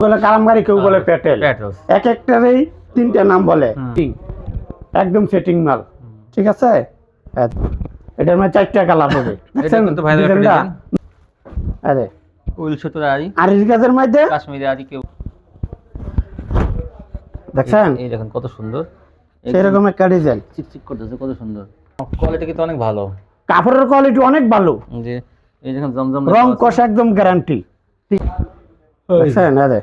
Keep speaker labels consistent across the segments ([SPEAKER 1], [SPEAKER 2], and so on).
[SPEAKER 1] বলে কেউ বলে পেটেল। এক একটারই তিনটা নাম বলে। একদম সেটিং মাল। ঠিক আছে? এটার মধ্যে চারটা কালার হবে। দেখছেন?
[SPEAKER 2] কিন্তু
[SPEAKER 1] আরে।
[SPEAKER 2] উল সুতোর আড়ি।
[SPEAKER 1] আর গাছের মধ্যে?
[SPEAKER 2] কাশ্মীরি আড়ি কেউ
[SPEAKER 1] দেখছেন?
[SPEAKER 2] এই দেখেন কত সুন্দর।
[SPEAKER 1] সেরকম একটা ডিজাইন
[SPEAKER 2] চিকচিক করতেছে কত সুন্দর। কোয়ালিটি কিন্তু অনেক ভালো।
[SPEAKER 1] কাপড়ের কোয়ালিটি অনেক ভালো।
[SPEAKER 2] যে এই দেখেন জমজম
[SPEAKER 1] রং কষ একদম গ্যারান্টি দেখছেন? আরে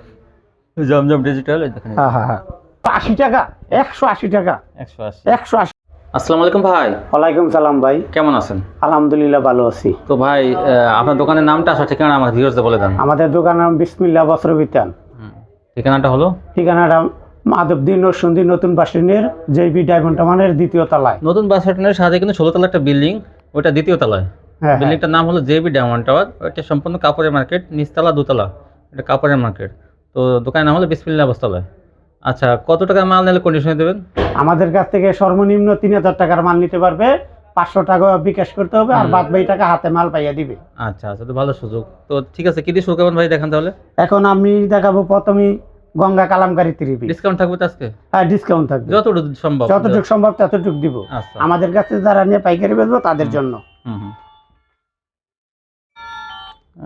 [SPEAKER 2] জমজম ডিজিটাল দেখেন।
[SPEAKER 1] হ্যাঁ হ্যাঁ হ্যাঁ। আশি টাকা একশো আশি টাকা।
[SPEAKER 2] একশো আশি।
[SPEAKER 1] একশো আশি।
[SPEAKER 2] আসসালামু আলাইকুম ভাই।
[SPEAKER 1] ওয়ালাইকুম সালাম ভাই।
[SPEAKER 2] কেমন আছেন?
[SPEAKER 1] আলহামদুলিল্লাহ ভালো আছি।
[SPEAKER 2] তো ভাই আপনার দোকানের নামটা আসা ঠিকানা আমার ভিউয়ার্সদের বলে দেন।
[SPEAKER 1] আমাদের দোকানের নাম বিসমিল্লা বস্ত্র বিতান।
[SPEAKER 2] ঠিকানাটা হলো?
[SPEAKER 1] ঠিকানাটা মাধবদী নরসুন্দি নতুন বাসিনের জেবি ডায়মন্ড মানের দ্বিতীয় তলায়।
[SPEAKER 2] নতুন বাস স্ট্যান্ডের সাথে কিন্তু ষোলো তলা একটা বিল্ডিং ওটা দ্বিতীয় তলায়।
[SPEAKER 1] হ্যাঁ হ্যাঁ।
[SPEAKER 2] বিল্ডিংটার নাম হলো জেবি ডায়মন্ড টাওয়ার ওটা সম্পূর্ণ কাপড়ের মার্কেট নিচতলা দুতলা। এটা কাপড়ের মার্কেট তো দোকানের নাম হলো বিসমিল্লা বস্তালয়। আচ্ছা কত টাকা মাল নিলে কন্ডিশনে দেবেন?
[SPEAKER 1] আমাদের কাছ থেকে সর্বনিম্ন তিন হাজার টাকার মাল নিতে পারবে। পাঁচশো টাকা বিকাশ করতে হবে আর বাদ বাকি টাকা হাতে মাল পাইয়া দিবে।
[SPEAKER 2] আচ্ছা আচ্ছা তো ভালো সুযোগ। তো ঠিক আছে কি দিয়ে শুরু করবেন ভাই দেখান তাহলে?
[SPEAKER 1] এখন আমি দেখাবো প্রথমেই গঙ্গা কালামকারী ত্রিপি
[SPEAKER 2] ডিসকাউন্ট থাকবে তো আজকে?
[SPEAKER 1] হ্যাঁ ডিসকাউন্ট থাকবে।
[SPEAKER 2] যতটুকু সম্ভব।
[SPEAKER 1] যতটুকু সম্ভব ততটুকু দিব।
[SPEAKER 2] আচ্ছা।
[SPEAKER 1] আমাদের কাছে যারা নিয়ে পাইকারি বেচবো তাদের জন্য।
[SPEAKER 2] হুম হুম।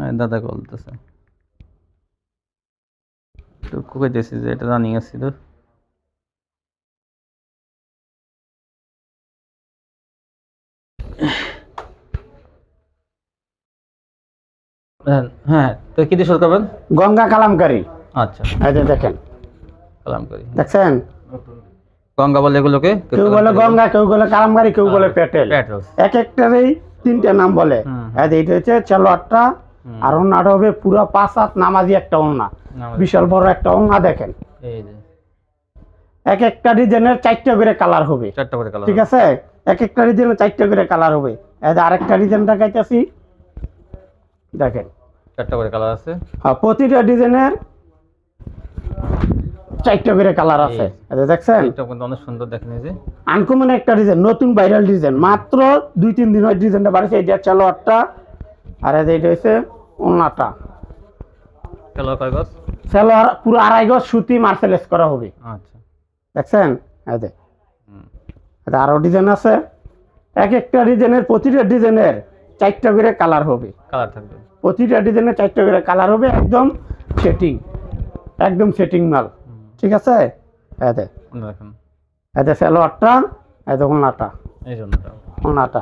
[SPEAKER 2] এই দাদা বলতেছে। যে এটা রানিং হ্যাঁ, হ্যাঁ তো কি দিয়ে শুরু করবেন?
[SPEAKER 1] গঙ্গা কালামকারী।
[SPEAKER 2] আচ্ছা।
[SPEAKER 1] এই যে দেখেন। দেখছেন?
[SPEAKER 2] গঙ্গা বলে এগুলোকে
[SPEAKER 1] কেউ বলে গঙ্গা কেউ বলে কালামকারী কেউ বলে পেটেল এক একটারই তিনটা নাম বলে। এই যে এটা হচ্ছে চালো আটটা আর অন্যটা হবে পুরো পাঁচ হাত নামাজি একটা অন্যা বিশাল বড় একটা অন্যা দেখেন। এক একটা ডিজাইনের চারটা করে কালার হবে।
[SPEAKER 2] চারটা করে কালার
[SPEAKER 1] ঠিক আছে? এক একটা ডিজাইনের চারটা করে কালার হবে। এই যে আরেকটা ডিজাইন দেখাইতেছি। দেখেন।
[SPEAKER 2] চারটা করে কালার আছে।
[SPEAKER 1] হ্যাঁ, প্রতিটা ডিজাইনের চারটা করে কালার আছে। এই যে দেখছেন?
[SPEAKER 2] এটা কিন্তু অনেক সুন্দর দেখেন এই যে।
[SPEAKER 1] আনকমন একটা ডিজাইন নতুন ভাইরাল ডিজাইন। মাত্র দুই তিন দিন হয় ডিজাইনটা বাড়ছে। এটা চালো আটটা আর এই যে এটা হচ্ছে অন্যটা
[SPEAKER 2] কালার কয় গজ?
[SPEAKER 1] সালোয়ার পুরো আড়াই গজ সুতি মার্সেলেস করা হবে।
[SPEAKER 2] আচ্ছা।
[SPEAKER 1] দেখছেন? যে।
[SPEAKER 2] হুম।
[SPEAKER 1] আরও ডিজাইন আছে। এক একটা ডিজাইনের প্রতিটা ডিজাইনের চারটা করে কালার হবে।
[SPEAKER 2] কালার থাকবে।
[SPEAKER 1] প্রতিটা ডিজাইনের চারটা করে কালার হবে একদম সেটিং একদম সেটিং মাল। ঠিক আছে? এতে এতে সালোয়ারটা এতে ওনাটা।
[SPEAKER 2] এই জন্যটা
[SPEAKER 1] ওনাটা।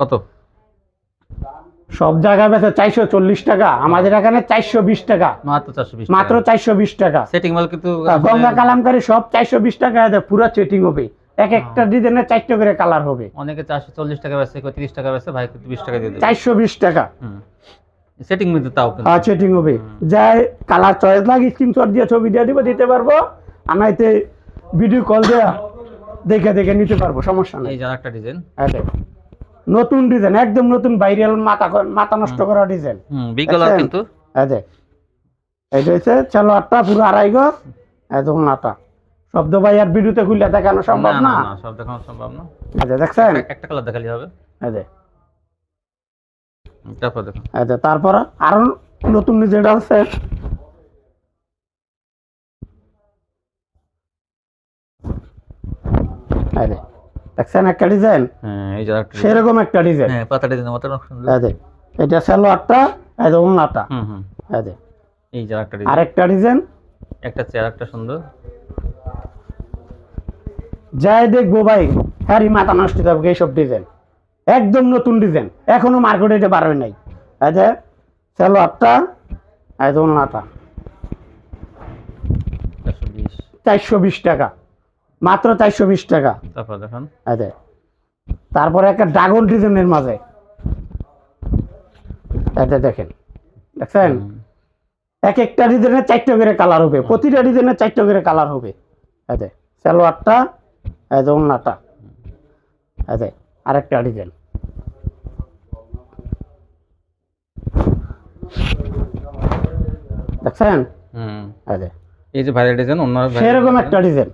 [SPEAKER 2] কত?
[SPEAKER 1] সব জায়গায় বেচে চারশো চল্লিশ টাকা আমাদের এখানে চারশো বিশ টাকা।
[SPEAKER 2] মাত্র চারশো বিশ
[SPEAKER 1] মাত্র চারশো বিশ টাকা।
[SPEAKER 2] সেটিং মাল কিন্তু
[SPEAKER 1] গঙ্গা কালামকারী সব চারশো বিশ টাকা এতে পুরো সেটিং হবে। এক একটা ডিজাইনের চারটে করে কালার হবে।
[SPEAKER 2] অনেকে চারশো চল্লিশ টাকা বেচে তিরিশ টাকা বেচে ভাই বিশ টাকা দিয়ে দেবে।
[SPEAKER 1] চারশো বিশ টাকা।
[SPEAKER 2] সেটিং কিন্তু তাও
[SPEAKER 1] আর সেটিং হবে। যাই কালার চয়েস লাগে স্ক্রিনশট দিয়ে ছবি দিয়ে দিব দিতে পারব। আনাইতে ভিডিও কল দেয়া দেখে দেখে নিতে পারব সমস্যা নেই।
[SPEAKER 2] এই যে একটা ডিজাইন
[SPEAKER 1] এতে। নতুন ডিজাইন একদম নতুন ভাইরাল মাথা মাথা নষ্ট করা ডিজাইন
[SPEAKER 2] হুম বিগ কালার
[SPEAKER 1] দেখছেন?
[SPEAKER 2] কিন্তু।
[SPEAKER 1] এতে এইটা হচ্ছে চলো আটটা পুরো আড়াই গজ এতক্ষণ আটা শব্দ ভাই আর ভিডিওতে খুলে দেখানো সম্ভব
[SPEAKER 2] না
[SPEAKER 1] না?
[SPEAKER 2] না সব দেখানো সম্ভব না।
[SPEAKER 1] আচ্ছা দেখছেন?
[SPEAKER 2] একটা কালার দেখালি হবে। হুম, তারপর দেখুন।
[SPEAKER 1] আচ্ছা তারপর আরও নতুন ডিজাইন আছে। এই যে, দেখছেন একটা ডিজাইন?
[SPEAKER 2] হ্যাঁ এই যে
[SPEAKER 1] সেরকম একটা ডিজাইন।
[SPEAKER 2] হ্যাঁ পাতা ডিজাইন মতো
[SPEAKER 1] এটা এই যে ওনাটা
[SPEAKER 2] হুম হুম।
[SPEAKER 1] এই যে,
[SPEAKER 2] এই যে একটা ডিজাইন।
[SPEAKER 1] আরেকটা ডিজাইন।
[SPEAKER 2] একটা চেয়ার একটা সুন্দর।
[SPEAKER 1] যাই দেখব ভাই হ্যারি মাথা নষ্ট হয়ে এইসব ডিজাইন। একদম নতুন ডিজাইন এখনও মার্কেটে এটা বার হয় নাই। এই যে সেলো আটটা যে ওনাটা
[SPEAKER 2] চারশো বিশ
[SPEAKER 1] টাকা। মাত্র চারশো বিশ টাকা।
[SPEAKER 2] তারপর দেখুন।
[SPEAKER 1] এই তারপরে একটা ড্রাগন ডিজাইনের মাঝে। এতে দেখেন দেখছেন? এক একটা ডিজাইনের চারটে করে কালার হবে প্রতিটা ডিজাইনের চারটে করে কালার হবে। এতে সালোয়ারটা এই যে ওন্নাটা এতে আরেকটা ডিজাইন। দেখছেন?
[SPEAKER 2] হুম।
[SPEAKER 1] এই যে।
[SPEAKER 2] ভাইরাল ডিজাইন অন্য
[SPEAKER 1] সেরকম একটা ডিজাইন।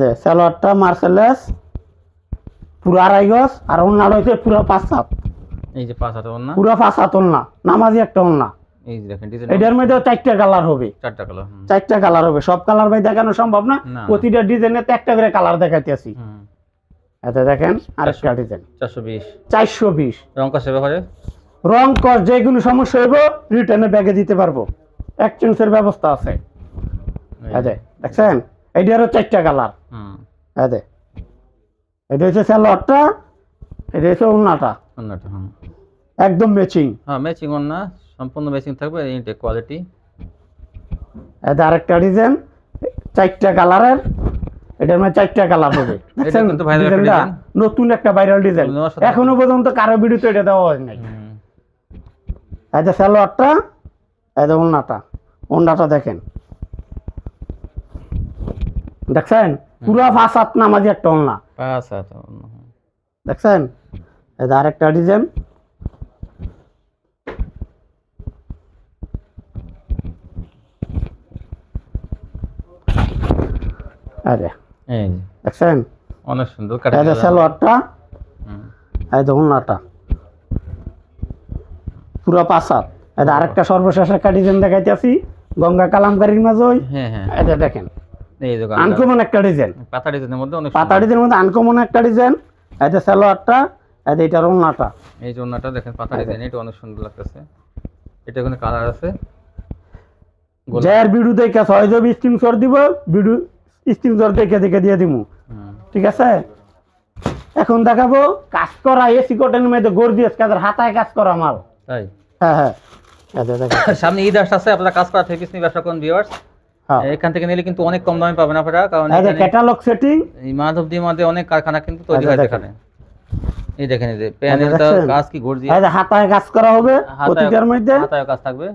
[SPEAKER 1] যে সালোয়ারটা মার্সেলেস পুরো আড়াই গজ আর ওনার হয়েছে পুরো পাঁচ সাত
[SPEAKER 2] এই যে পাঁচ হাতে ওন্না
[SPEAKER 1] পুরো পাঁচ ওনা নামাজি একটা ওনা
[SPEAKER 2] এই দেখেন ডিজাইন
[SPEAKER 1] এটার মধ্যে চারটা কালার হবে।
[SPEAKER 2] চারটা কালার
[SPEAKER 1] চারটা কালার হবে সব কালার ভাই দেখানো সম্ভব না। প্রতিটা ডিজাইনে তো একটা করে কালার দেখাইতেছি
[SPEAKER 2] হুম।
[SPEAKER 1] এতে দেখেন আরেকটা ডিজাইন।
[SPEAKER 2] চারশো বিশ।
[SPEAKER 1] চারশো বিশ।
[SPEAKER 2] রং কষে ব্যাপারে
[SPEAKER 1] রং কস যেগুলো সমস্যা হইব রিটার্নে ব্যাগে দিতে পারব। এক্সচেঞ্জের ব্যবস্থা আছে। এতে দেখছেন? এইটারও চারটা কালার। এতে এটা হচ্ছে স্যালোয়ারটা এটা হচ্ছে
[SPEAKER 2] ওন্নাটা
[SPEAKER 1] একদম ম্যাচিং
[SPEAKER 2] হ্যাঁ ম্যাচিং সম্পূর্ণ ম্যাচিং থাকবে এইটা কোয়ালিটি
[SPEAKER 1] এতে আরেকটা ডিজাইন চারটা কালারের এটার মধ্যে চারটা কালার হবে। নতুন একটা ভাইরাল ডিজাইন এখনও পর্যন্ত কারও ভিডিওতে এটা দেওয়া হয় নাই। এতে স্যালোয়ারটা এতে উন্নাটা উন্নাটা দেখেন। দেখছেন? পুরা ফাঁসাত নামাজি একটা
[SPEAKER 2] ওন্না,
[SPEAKER 1] দেখছেন? এতে আরেকটা ডিজাইন। আরে দেখছেন?
[SPEAKER 2] অনেক সুন্দর design।
[SPEAKER 1] সালোয়ারটা।
[SPEAKER 2] হুম।
[SPEAKER 1] এতে উন্নাটা পুরো পাঁচাত এতে আরেকটা সর্বশেষ একটা ডিজাইন দেখাইতেছি। গঙ্গা কালামকারীর মাঝে
[SPEAKER 2] হ্যাঁ হ্যাঁ।
[SPEAKER 1] এতে দেখেন।
[SPEAKER 2] এই
[SPEAKER 1] আনকমন একটা ডিজাইন
[SPEAKER 2] পাতা ডিজাইনের মধ্যে অনেক
[SPEAKER 1] পাতা ডিজাইনের মধ্যে আনকমন একটা ডিজাইন সালোয়ারটা উন্নাটা
[SPEAKER 2] সুন্দর। এই যে ওন্নাটা দেখেন পাতা ডিজাইন এটা অনেক সুন্দর লাগতেছে। এটা কোনো কালার আছে।
[SPEAKER 1] যার দেখে ছয় জবি স্ক্রিনশট দিব বিডু স্ক্রিনশট দেখে দেখে দিয়ে দিমু। ঠিক আছে? এখন দেখাবো কাজ করা এসি কটনের মধ্যে গর্দিয়াস কাজের হাতায় কাজ করা মাল।
[SPEAKER 2] তাই?
[SPEAKER 1] হ্যাঁ হ্যাঁ।
[SPEAKER 2] সামনে ঈদ আসছে আপনারা কাজ করা থেকে নিয়ে ব্যবসা করুন ভিউয়ার্স এখান থেকে নিলে কিন্তু অনেক কম দামে পাবেন আপনারা কারণ
[SPEAKER 1] এই যে ক্যাটালগ সেটিং
[SPEAKER 2] এই মাধবদীর মধ্যে অনেক কারখানা কিন্তু তৈরি
[SPEAKER 1] আচ্ছা,
[SPEAKER 2] হয় এখানে এই দেখেন এই যে প্যানেলটা
[SPEAKER 1] দেখছেন?
[SPEAKER 2] কাজ কি গর্জি
[SPEAKER 1] এই যে হাতায় কাজ করা হবে প্রতিটার মধ্যে?
[SPEAKER 2] হাতায় কাজ থাকবে।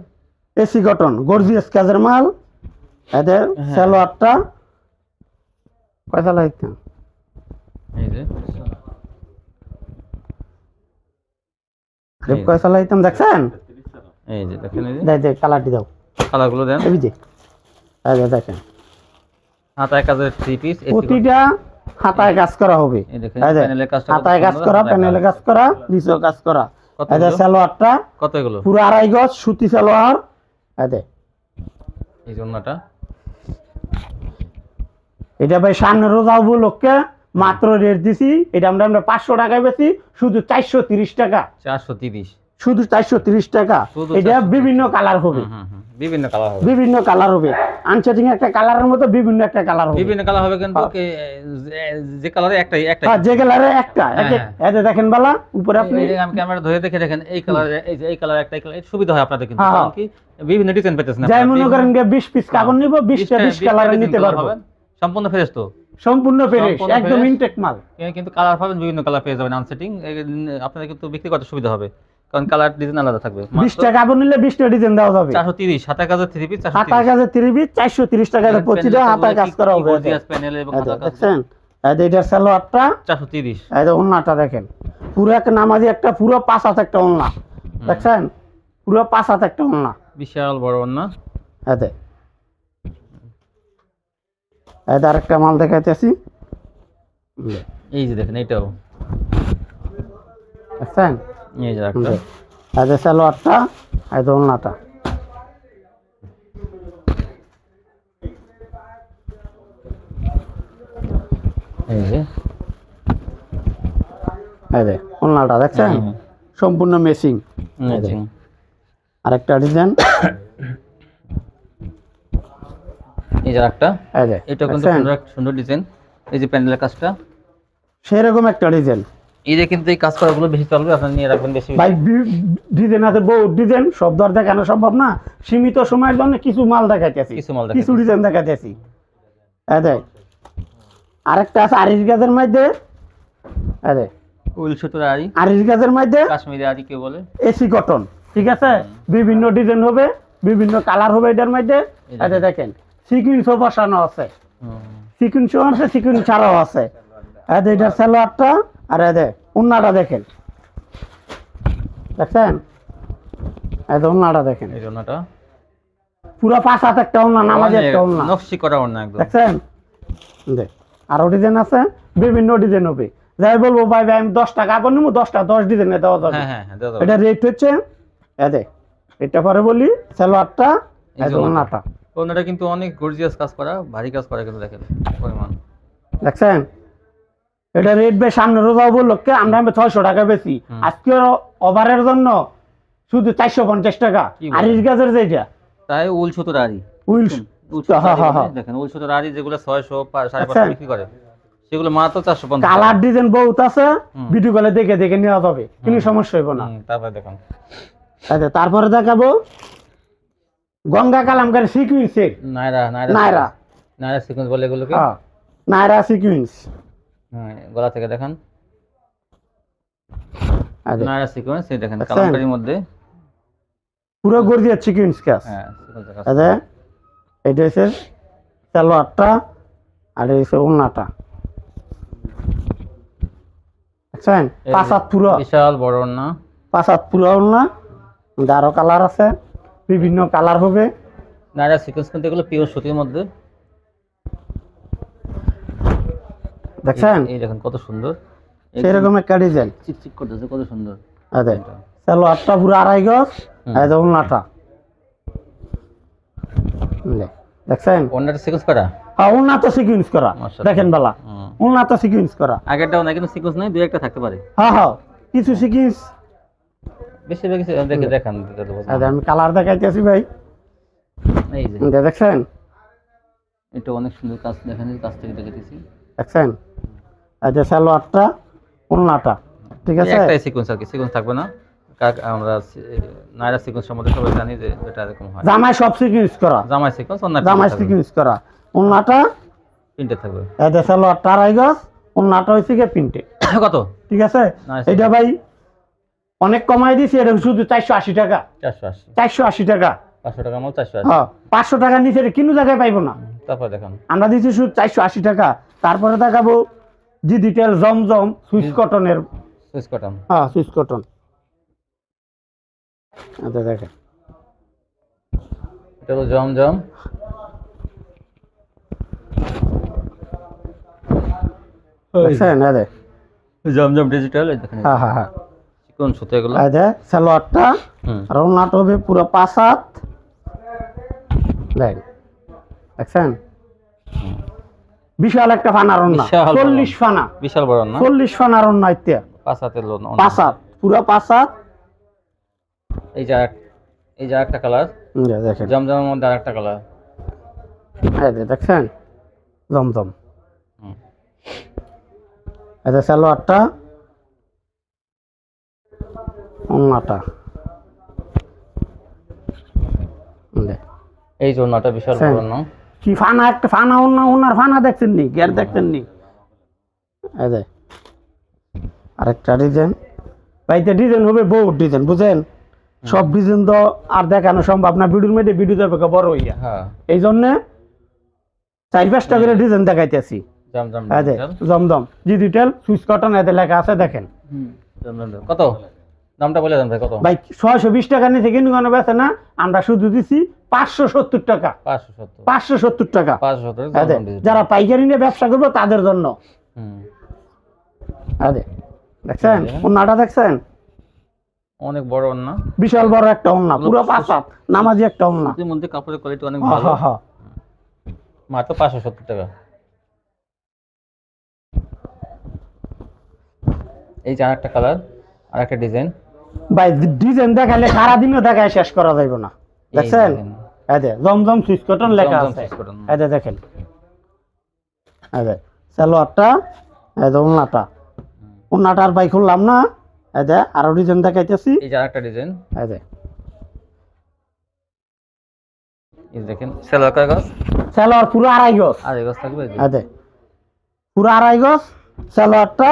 [SPEAKER 1] এসি কটন গর্জিয়াস কাজের মাল। এদের
[SPEAKER 2] হ্যাঁ।
[SPEAKER 1] সালোয়ারটা। কয়টা লাগতো
[SPEAKER 2] এই যে।
[SPEAKER 1] রেপ কয়টা লাগতাম দেখছেন?
[SPEAKER 2] এই যে দেখেন এই যে।
[SPEAKER 1] দেখ দেখ কালারটি দাও।
[SPEAKER 2] কালারগুলো দেন।
[SPEAKER 1] এই যে। এই যে দেখেন।
[SPEAKER 2] হাতায় কাজের থ্রি পিস
[SPEAKER 1] প্রতিটা হাতায় কাজ করা হবে। হাতায় কাজ করা প্যানেলে
[SPEAKER 2] কাজ।
[SPEAKER 1] করা নিচেও কাজ করা। এই যে সালোয়ারটা
[SPEAKER 2] কত এগুলো?
[SPEAKER 1] পুরো আড়াই গজ সুতি সালোয়ার। এই যে।
[SPEAKER 2] এই জন্যটা?
[SPEAKER 1] এটা ভাই সামনে রোজা উপলক্ষে মাত্র রেট দিছি। এটা আমরা আমরা পাঁচশো টাকায় বেশি শুধু চারশো তিরিশ টাকা।
[SPEAKER 2] চারশো তিরিশ।
[SPEAKER 1] শুধু চারশো তিরিশ টাকা। এটা বিভিন্ন কালার হবে।
[SPEAKER 2] বিভিন্ন কালার হবে।
[SPEAKER 1] বিভিন্ন কালার হবে। আনসেটিং একটা কালারের মতো বিভিন্ন একটা কালার হবে।
[SPEAKER 2] বিভিন্ন কালার হবে কিন্তু
[SPEAKER 1] হ্যাঁ।
[SPEAKER 2] যে- কালারে একটাই একটাই।
[SPEAKER 1] হ্যাঁ যে কালারে একটা।
[SPEAKER 2] হ্যাঁ,
[SPEAKER 1] একে-
[SPEAKER 2] হ্যাঁ।
[SPEAKER 1] এই যে দেখেন বালা উপরে আপনি
[SPEAKER 2] আমি ক্যামেরা ধরে দেখে দেখেন এই কালার এই যে এই কালার একটা কালার সুবিধা হয় আপনাদের কিন্তু।
[SPEAKER 1] হ্যাঁ,
[SPEAKER 2] কারণ কি বিভিন্ন ডিজাইন পেতেছেন
[SPEAKER 1] যাই মনে করেন যে বিশ পিস কাগজ নিব বিশটা বিশ কালারে নিতে পারব।
[SPEAKER 2] সম্পূর্ণ ফ্রেশ তো?
[SPEAKER 1] সম্পূর্ণ ফেরেশ একদম। ইনটেক মাল।
[SPEAKER 2] কিন্তু কালার পাবেন বিভিন্ন কালার পেয়ে যাবেন আনসেটিং আপনাদের কিন্তু বিক্রি করতে সুবিধা হবে। কারণ কালার ডিজাইন আলাদা থাকবে।
[SPEAKER 1] টাকা কাপড় নিলে বিশটা ডিজাইন দেওয়া যাবে।
[SPEAKER 2] চারশো তিরিশ হাতের কাজের থ্রি পিস চারশো
[SPEAKER 1] হাতায় কাজে তিরিশ পিস চারশো তিরিশ টাকা প্রতিটা হাতায় কাজ করা হবে এই যে।
[SPEAKER 2] প্যানেল এবং
[SPEAKER 1] এই
[SPEAKER 2] কাজ
[SPEAKER 1] দেখছেন? এই যে এটার সালোয়ারটা
[SPEAKER 2] চারশো তিরিশ।
[SPEAKER 1] এই যে ওন্নাটা দেখেন। পুরো একটা নামাজি একটা পুরো পাঁচ হাত একটা ওন্না। দেখছেন? পুরো পাঁচ হাত একটা ওন্না।
[SPEAKER 2] বিশাল বড় না
[SPEAKER 1] এতে এতে আরেকটা মাল দেখাইতেছি।
[SPEAKER 2] এই যে দেখেন এইটাও।
[SPEAKER 1] দেখছেন?
[SPEAKER 2] এই যে একটা।
[SPEAKER 1] এতে সালোয়ারটা এই যে ওন্নাটা
[SPEAKER 2] এই যে।
[SPEAKER 1] এই যে ওন্নাটা দেখছেন? সম্পূর্ণ মেসিং আরেকটা ডিজাইন
[SPEAKER 2] এই যে একটা এটা কিন্তু সুন্দর ডিজাইন এই যে প্যান্ডেলের কাজটা।
[SPEAKER 1] সেরকম একটা ডিজাইন
[SPEAKER 2] যে কিন্তু এই কাজ করাগুলো বেশি চলবে আপনারা নিয়ে রাখবেন বেশি
[SPEAKER 1] ভাই ডিজাইন আছে বহু ডিজাইন সব দর দেখানো সম্ভব না। সীমিত সময়ের জন্য কিছু মাল দেখাইতেছি।
[SPEAKER 2] কিছু মাল
[SPEAKER 1] কিছু ডিজাইন দেখাইতেছি। এই দেখ আরেকটা আছে আরির গাছের মধ্যে। এই দেখ
[SPEAKER 2] উল সুতোর আড়ি।
[SPEAKER 1] আরির গাছের মধ্যে
[SPEAKER 2] কাশ্মীরি আড়ি কেউ বলে?
[SPEAKER 1] এসি কটন ঠিক আছে? বিভিন্ন ডিজাইন হবে বিভিন্ন কালার হবে এটার মধ্যে। যে দেখেন সিকুইন্সও বসানো আছে। সিকুইন্সও আছে সিকুইন ছাড়াও আছে। যে সালোয়ারটা আর উন্নাটা দেখেন। দেখছেন? উন্নাটা দেখেন।
[SPEAKER 2] এই
[SPEAKER 1] পুরো পাঁচ হাত একটা উন্না নামাজ একটা উন্না।
[SPEAKER 2] নকশি করা অন্য একদম।
[SPEAKER 1] দেখছেন? দেখ ডিজাইন আছে বিভিন্ন ডিজাইন হবে। যাই বলব ভাই ভাই আমি দশটা কাপড় নেব দশটা দশ ডিজাইনে দেওয়া যাবে।
[SPEAKER 2] হ্যাঁ হ্যাঁ হ্যাঁ দেওয়া যাবে।
[SPEAKER 1] এটা রেট হচ্ছে এদে এটা পরে বলি সালোয়ারটা ওনাটা
[SPEAKER 2] ওনাটা কিন্তু অনেক গর্জিয়াস কাজ করা ভারী কাজ করা কিন্তু দেখেন পরিমাণ।
[SPEAKER 1] দেখছেন? এটা রেট বেশ সামনে রোজা উপলক্ষে আমরা আমি ছয়শো টাকা বেশি। আজকে ওভারের জন্য শুধু চারশো পঞ্চাশ টাকা।
[SPEAKER 2] কি?
[SPEAKER 1] আরিস গাছের যেটা
[SPEAKER 2] তাই উল সুতোর
[SPEAKER 1] উইলস
[SPEAKER 2] উল
[SPEAKER 1] হ্যাঁ, হ্যাঁ, হ্যাঁ।
[SPEAKER 2] দেখেন উল সুতোর আড়ি যেগুলো ছয়শো সাড়ে
[SPEAKER 1] আচ্ছা।
[SPEAKER 2] পাঁচশো বিক্রি করে সেগুলো মাত্র চারশো পঞ্চাশ
[SPEAKER 1] কালার ডিজাইন বহুত আছে ভিডিও কলে দেখে দেখে নেওয়া যাবে কোনো সমস্যা হইব না।
[SPEAKER 2] তারপরে দেখুন।
[SPEAKER 1] আচ্ছা তারপরে দেখাবো। গঙ্গা কালামকার সিকুইন্সের
[SPEAKER 2] নায়রা নায়রা
[SPEAKER 1] নায়রা।
[SPEAKER 2] নায়রা সিকোয়েন্স বলে এগুলোকে?
[SPEAKER 1] নায়রা সিকুইন্স
[SPEAKER 2] গলা থেকে দেখান।
[SPEAKER 1] আচ্ছা।
[SPEAKER 2] সিকোয়েন্স এই দেখেন? কালামকারির মধ্যে।
[SPEAKER 1] পুরো কাজ
[SPEAKER 2] হ্যাঁ
[SPEAKER 1] আচ্ছা এটা হচ্ছে সালোয়ারটা আর এই হচ্ছে ওনাটা দেখছেন? পাঁচ হাত পুরো।
[SPEAKER 2] বিশাল বড় না
[SPEAKER 1] পাঁচ হাত পুরো ওনা আরও কালার আছে। বিভিন্ন কালার হবে।
[SPEAKER 2] নায়রা সিকোয়েন্স কিন্তু এগুলো পিওর সুতির মধ্যে।
[SPEAKER 1] দেখছেন?
[SPEAKER 2] এই- দেখেন কত সুন্দর।
[SPEAKER 1] সেরকম একটা ডিজাইন।
[SPEAKER 2] চিকচিক করতেছে কত সুন্দর।
[SPEAKER 1] আচ্ছা
[SPEAKER 2] এটা।
[SPEAKER 1] সালোয়ারটা পুরো আড়াই গজ। আর ওনাটা। বুঝলে? দেখছেন?
[SPEAKER 2] ওনাটা সিকোয়েন্স করা?
[SPEAKER 1] হ্যাঁ ওনা তো সিকুয়েন্স করা। দেখেন বালা। ওনা তো সিকুয়েন্স করা।
[SPEAKER 2] আগেরটাও না কিন্তু সিকোয়েন্স নাই দুই একটা থাকতে পারে।
[SPEAKER 1] হ্যাঁ হ্যাঁ কিছু সিকুয়েন্স
[SPEAKER 2] বেশিরভাগ দেখে দেখান।
[SPEAKER 1] আচ্ছা আমি কালার দেখাইতেছি ভাই।
[SPEAKER 2] এই যে।
[SPEAKER 1] দেখছেন?
[SPEAKER 2] এটা অনেক সুন্দর কাজ দেখেন কাজ থেকে দেখেছি
[SPEAKER 1] দেখছেন সালোয়ারটা ঠিক আছে?
[SPEAKER 2] একটাই সিকোয়েন্স আর কি সিকোয়েন্স থাকবে না। কাক আমরা নায়রা সিকোয়েন্স সম্বন্ধে সবাই জানি যে এটা এরকম হয়।
[SPEAKER 1] জামাই সব সিকুয়েন্স করা।
[SPEAKER 2] জামাই সিকোয়েন্স
[SPEAKER 1] জামাই সিকুয়েন্স করা।
[SPEAKER 2] তিনটে থাকবে।
[SPEAKER 1] এটা সালোয়ারটা আড়াই গজ হয়েছে গিয়ে পিনটে
[SPEAKER 2] কত?
[SPEAKER 1] ঠিক আছে. এটা ভাই অনেক কমাই দিছি এটা শুধু চারশো আশি টাকা।
[SPEAKER 2] চারশো আশি।
[SPEAKER 1] চারশো আশি টাকা।
[SPEAKER 2] পাঁচশো টাকা মাল চারশো আশি।
[SPEAKER 1] হ্যাঁ পাঁচশো টাকা নিচে কিনো জায়গায় পাইবো না।
[SPEAKER 2] তারপর দেখান।
[SPEAKER 1] আমরা দিচ্ছি শুধু চারশো আশি টাকা তারপরে দেখাবো জি ডিটেল জমজম সুইচ কটনের
[SPEAKER 2] সুইচ কটন
[SPEAKER 1] হ্যাঁ সুইচ কটন আচ্ছা দেখেন।
[SPEAKER 2] এটা হলো জমজম।
[SPEAKER 1] দেখছেন দে
[SPEAKER 2] জমজম ডিজিটাল
[SPEAKER 1] হ্যাঁ হ্যাঁ হ্যাঁ।
[SPEAKER 2] চিকন সুতো এগুলো।
[SPEAKER 1] দে সালোয়ারটা আর ওনাটা হবে পুরো পাঁচ হাত। দেখ। দেখছেন? বিশাল একটা
[SPEAKER 2] বিশাল বড়।
[SPEAKER 1] চল্লিশ ফানা।
[SPEAKER 2] বিশাল বড় না?
[SPEAKER 1] চল্লিশ ফানার ওনা ইত্যা
[SPEAKER 2] পাঁচ হাতের লোন
[SPEAKER 1] পাঁচ হাত। পুরো পাঁচ হাত।
[SPEAKER 2] এই যে এই যে একটা কালার
[SPEAKER 1] দেখেন।
[SPEAKER 2] জমজমের মধ্যে আর একটা কালার
[SPEAKER 1] হ্যাঁ দেখছেন? জমজম। এটা সালোয়ারটা। ওনাটা
[SPEAKER 2] এই যে ওনাটা বিশাল। বড় না?
[SPEAKER 1] কি ফানা একটা ফানা ওনা ওনার ফানা দেখছেন নি গের দেখছেন নি আরেকটা ডিজাইন ভাইতে ডিজাইন হবে বহুত ডিজাইন বুঝেন? সব ডিজাইন তো আর দেখানো সম্ভব না ভিডিওর মধ্যে ভিডিও যাবে বড় হইয়া।
[SPEAKER 2] হ্যাঁ।
[SPEAKER 1] এই জন্যে চার পাঁচটা করে ডিজাইন দেখাইতেছি। Zamzam. G detail Swiss cotton এতে লেখা আছে দেখেন।
[SPEAKER 2] কত? দামটা বলে দেন ভাই কত?
[SPEAKER 1] ভাই ছয়শো বিশ টাকা নিচে কিন্তু কোনো বেছে না। আমরা শুধু দিছি পাঁচশো সত্তর টাকা।
[SPEAKER 2] পাঁচশো সত্তর।
[SPEAKER 1] টাকা। যারা পাইকারি নিয়ে ব্যবসা করব তাদের জন্য। দেখছেন? ওনাটা দেখছেন?
[SPEAKER 2] অনেক বড় না
[SPEAKER 1] বিশাল বড় একটা ওন্না পুরো পাঁচ হাত নামাজি একটা ওন্না
[SPEAKER 2] এর মধ্যে কাপড়ের কোয়ালিটি অনেক
[SPEAKER 1] হ্যাঁ
[SPEAKER 2] ভালো।
[SPEAKER 1] হ্যাঁ হ্যাঁ
[SPEAKER 2] মাত্র পাঁচশো সত্তর টাকা। এই যে আরেকটা কালার আর একটা ডিজাইন
[SPEAKER 1] ভাই ডিজাইন দেখালে সারাদিনও দেখায় শেষ করা যাইব না। দেখছেন? এই জমজম সুইচ কটন লেখা আছে।
[SPEAKER 2] Swiss cotton.
[SPEAKER 1] এই দে, দেখেন। এই সালোয়ারটা ওন্নাটা। ওন্নাটা আর ভাই খুললাম না। এই দে আরও ডিজাইন দেখাইতেছি।
[SPEAKER 2] এই যে আরেকটা ডিজাইন।
[SPEAKER 1] এই দে
[SPEAKER 2] এই যে দেখেন সেলার কাগজ
[SPEAKER 1] সালোয়ার পুরো আড়াই গজ।
[SPEAKER 2] আর এই গজ থাকবে এই যে।
[SPEAKER 1] এই দে পুরো আড়াই গজ সালোয়ারটা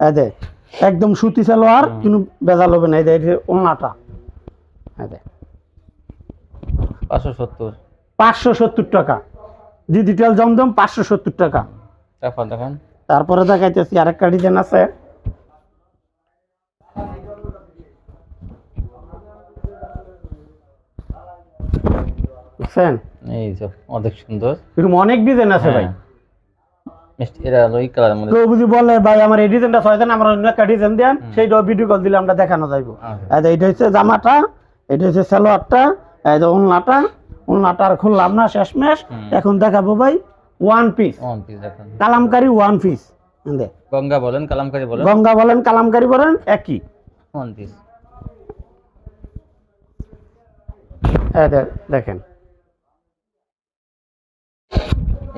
[SPEAKER 1] এই দে একদম সুতি সালোয়ার। কিন্তু বেজাল হবে না। এই দে
[SPEAKER 2] পাঁচশো সত্তর।
[SPEAKER 1] পাঁচশো সত্তর টাকা। ডিজিটাল জমজম পাঁচশো সত্তর টাকা।
[SPEAKER 2] তারপর দেখেন।
[SPEAKER 1] তারপরে দেখাইতেছি আরেকটা ডিজাইন আছে। বুঝছেন?
[SPEAKER 2] এই যে অনেক সুন্দর।
[SPEAKER 1] এরকম অনেক ডিজাইন আছে ভাই
[SPEAKER 2] হ্যাঁ। মিষ্টি এটা হলো এই মধ্যে
[SPEAKER 1] কেউ যদি বলে ভাই আমার এই ডিজাইনটা ছয় আমার অন্য একটা ডিজাইন দেন সেইটাও ভিডিও কল দিলে আমরা দেখানো যাইবো।
[SPEAKER 2] আচ্ছা।
[SPEAKER 1] এটা হচ্ছে জামাটা এটা হচ্ছে সালোয়ারটা এই যে উলনাটা উলনাটা আর খুললাম না শেষমেশ। এখন দেখাবো ভাই ওয়ান পিস
[SPEAKER 2] ওয়ান পিস দেখেন।
[SPEAKER 1] কালামকারি ওয়ান পিস
[SPEAKER 2] গঙ্গা বলেন কালামকারি বলেন।
[SPEAKER 1] গঙ্গা বলেন কালামকারি বলেন একই।
[SPEAKER 2] ওয়ান পিস
[SPEAKER 1] দেখেন।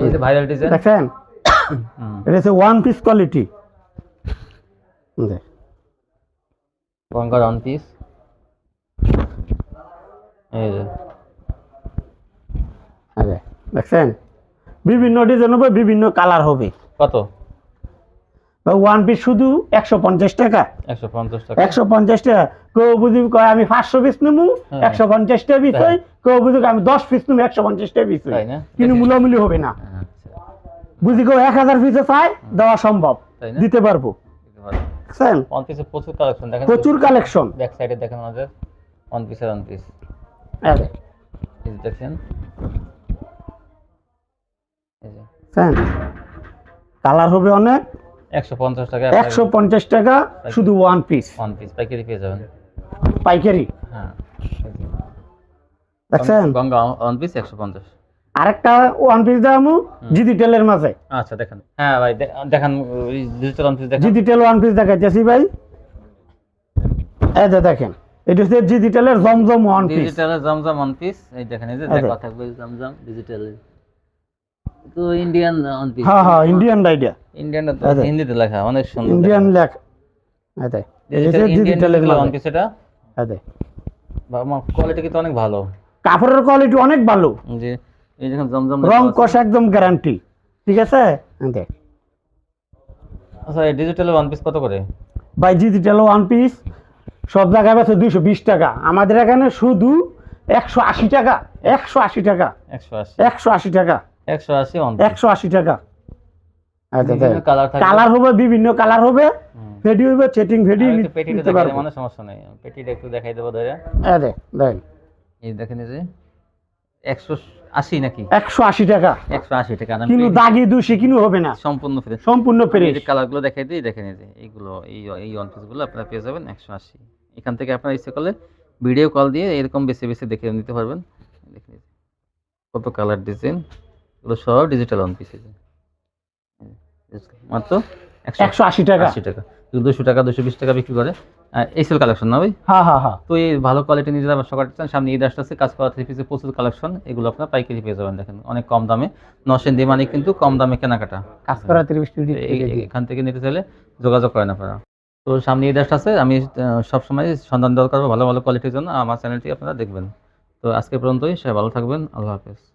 [SPEAKER 2] এই যে ভাইরাল ডিজাইন
[SPEAKER 1] দেখছেন? এটা হচ্ছে ওয়ান পিস কোয়ালিটি
[SPEAKER 2] গঙ্গার ওয়ান পিস
[SPEAKER 1] দেখছেন? বিভিন্ন ডিজাইন হবে বিভিন্ন কালার হবে।
[SPEAKER 2] কত?
[SPEAKER 1] ওয়ান পিস শুধু একশো পঞ্চাশ টাকা।
[SPEAKER 2] একশো পঞ্চাশ টাকা।
[SPEAKER 1] একশো পঞ্চাশ টাকা। কেউ বুঝি কয় আমি পাঁচশো পিস নেব
[SPEAKER 2] হ্যাঁ।
[SPEAKER 1] একশো পঞ্চাশ টাকা পিস হয়। কেউ বুঝি আমি দশ পিস নেব একশো পঞ্চাশ টাকা পিস হয়।
[SPEAKER 2] তাই না?
[SPEAKER 1] কিন্তু মূলামূলি হবে না।
[SPEAKER 2] আচ্ছা
[SPEAKER 1] বুঝি কেউ এক হাজার পিসে চায় দেওয়া সম্ভব। দিতে পারব। বুঝছেন?
[SPEAKER 2] ওয়ান পিসের প্রচুর কালেকশন দেখেন।
[SPEAKER 1] প্রচুর কালেকশন
[SPEAKER 2] ব্যাক সাইডে দেখেন আমাদের। ওয়ান পিসের ওয়ান পিস এই দেখছেন
[SPEAKER 1] কালার হবে অনেক।
[SPEAKER 2] একশো পঞ্চাশ টাকা
[SPEAKER 1] একশো পঞ্চাশ টাকা শুধু ওয়ান পিস
[SPEAKER 2] ওয়ান পিস পাইকারি পেয়ে যাবেন।
[SPEAKER 1] পাইকারি।
[SPEAKER 2] হ্যাঁ।
[SPEAKER 1] দেখছেন?
[SPEAKER 2] গঙ্গা ওয়ান পিস একশো পঞ্চাশ।
[SPEAKER 1] আরেকটা ওয়ান পিস দামু ডিজিটালের মাঝে।
[SPEAKER 2] আচ্ছা দেখেন। হ্যাঁ ভাই দেখান ডিজিটাল ওয়ান পিস দেখেন।
[SPEAKER 1] ডিজিটাল ওয়ান পিস দেখাইতেছি ভাই। এই যে দেখেন এটা হচ্ছে ডিজিটালের জমজম ওয়ান পিস
[SPEAKER 2] ডিজিটালের জমজম ওয়ান পিস এই দেখেন এই যে দেখা থাকবে জমজম ডিজিটালের তো ইন্ডিয়ান ওয়ান পিস
[SPEAKER 1] হ্যাঁ হ্যাঁ ইন্ডিয়ান আইডিয়া
[SPEAKER 2] ইন্ডিয়ান হিন্দিতে লেখা অনেক সুন্দর
[SPEAKER 1] ইন্ডিয়ান লেখ। এই দেখ এই যে ডিজিটালের
[SPEAKER 2] ওয়ান পিস এটা
[SPEAKER 1] দেখ
[SPEAKER 2] কোয়ালিটি কিন্তু অনেক ভালো।
[SPEAKER 1] কাপড়ের কোয়ালিটি অনেক ভালো।
[SPEAKER 2] যে এই দেখেন জমজম
[SPEAKER 1] রং একদম গ্যারান্টি ঠিক আছে? দেখ।
[SPEAKER 2] আচ্ছা ডিজিটাল ওয়ান পিস কত করে?
[SPEAKER 1] ভাই ডিজিটাল ওয়ান পিস সব জায়গায় আছে দুইশো বিশ টাকা। আমাদের এখানে শুধু একশো আশি টাকা। একশো আশি টাকা।
[SPEAKER 2] একশো আশি।
[SPEAKER 1] টাকা।
[SPEAKER 2] একশো আশি
[SPEAKER 1] একশো আশি টাকা।
[SPEAKER 2] কালার
[SPEAKER 1] হবে বিভিন্ন কালার হবে। ভেডি হবে চেটিং ভেডি
[SPEAKER 2] পেটিটা দেখাই মানে সমস্যা নেই। পেটিটা একটু দেখাই দেবো ধরে।
[SPEAKER 1] এই দেখ দেখেন
[SPEAKER 2] এই দেখেন এই যে একশো আশি নাকি?
[SPEAKER 1] একশো আশি টাকা।
[SPEAKER 2] একশো আশি টাকা না
[SPEAKER 1] কিন্তু দাগি দুষি কিনু হবে না।
[SPEAKER 2] সম্পূর্ণ ফ্রেশ।
[SPEAKER 1] সম্পূর্ণ
[SPEAKER 2] যে কালারগুলো দেখাই দিই দেখেন এই যে এইগুলো এই এই ওয়ান পিসগুলো আপনারা পেয়ে যাবেন একশো আশি। এখান থেকে আপনারা ইচ্ছে করলে ভিডিও কল দিয়ে এরকম বেশি বেশি দেখে নিতে পারবেন। দেখেন কত কালার ডিজাইন এগুলো সব ডিজিটাল ওয়ান পিস মাত্র একশো
[SPEAKER 1] আশি টাকা।
[SPEAKER 2] আশি টাকা। দুশো টাকা দুশো বিশ টাকা বিক্রি করে। এক্সেল কালেকশন না ভাই?
[SPEAKER 1] হ্যাঁ হ্যাঁ হ্যাঁ।
[SPEAKER 2] তো এই ভালো কোয়ালিটি নিজেরা ব্যবসা করতে চান সামনে ঈদ আসতেছে কাজ করা থ্রি পিসের প্রচুর কালেকশন এগুলো আপনার পাইকারি পেয়ে যাবেন দেখেন অনেক কম দামে। নশেন মানে কিন্তু কম দামে কেনাকাটা।
[SPEAKER 1] কাজ করা
[SPEAKER 2] এই- এখান থেকে নিতে চাইলে যোগাযোগ করেন আপনারা। তো সামনে ঈদ আসতেছে আমি সবসময় সন্ধান দেওয়ার করব ভালো ভালো কোয়ালিটির জন্য আমার চ্যানেলটি আপনারা দেখবেন। তো আজকে পর্যন্তই সে ভালো থাকবেন আল্লাহ হাফেজ।